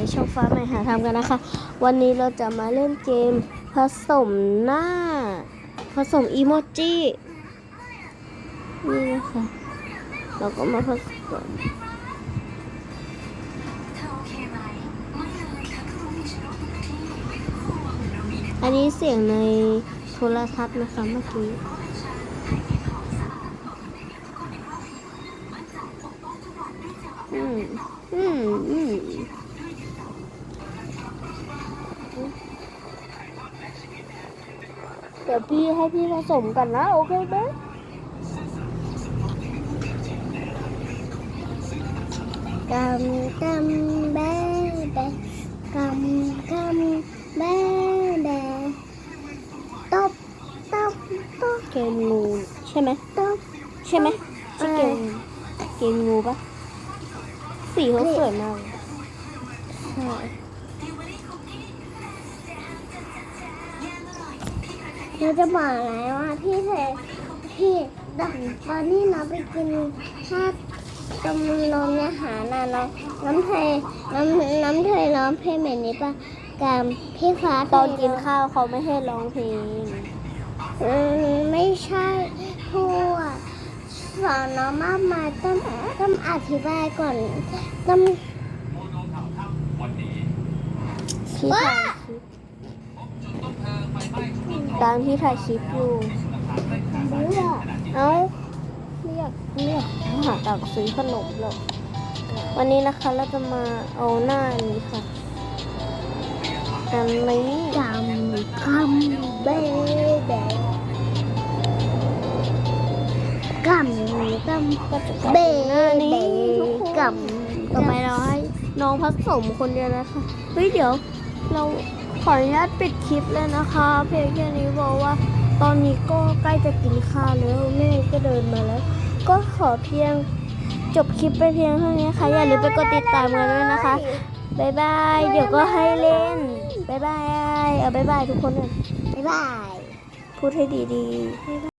ในช่องฟ้าใหม่หาทำกันนะคะ วันนี้เราจะมาเล่นเกมผสมหน้า ผสมอีโมจินี่นะคะเราก็มาผสมอันนี้เสียงในโทรทัศน์นะคะเมื่อกี้อืมอืมอืม เดี๋ยวพี่ให้พี่ผสมกันนะโอเคไหมกำกำแบแบกำกำแบแบตบตบตบเกมงูใช่ไหมตบใช่ไหมใช่เกมเกมงูปะสีเขาสวยมากใช่ เราจะบอกเลยว่าพี่เทพี่ตอนตอนนี้เราไปกินข้าวต้มนมอาหารนะน้องน้ำเทน้ำน้ำเทร้องเพลงแบบนี้ปะกามพี่ฟ้าตอนกินข้าวเขาไม่ให้ร้องเพลงอืมไม่ใช่พูดสอนน้องมากมายต้องต้องอธิบายก่อนต้องที่ถ่ายคลิป ตามที่ถ่ายคลิปอยู่รู้ว่าเอ้าเรียกเรียกหาตังค์ซื้อขนมหรอกวันนี้นะคะเราจะมาเอาหน้านี้ค่ะอันนี้กำกำเบเบกำกำก็จะเบบีกคนกต่อไปเราให้น้องผสมคนเดียวนะคะเฮ้ยเดี๋ยวเรา ขออนุญาตปิดคลิปเลยนะคะ เพียงแค่นี้บอกว่า ตอนนี้ก็ใกล้จะกินข้าวแล้วแม่ก็เดินมาแล้ว ก็ขอเพียงจบคลิปไปเพียงเท่านี้นะคะอย่าลืมไปกดติดตามกันด้วยนะคะบ๊ายบายเดี๋ยวก็ให้เล่นบ๊ายบายเอาบ๊ายบายทุกคนเลยบ๊ายบายพูดให้ดีๆ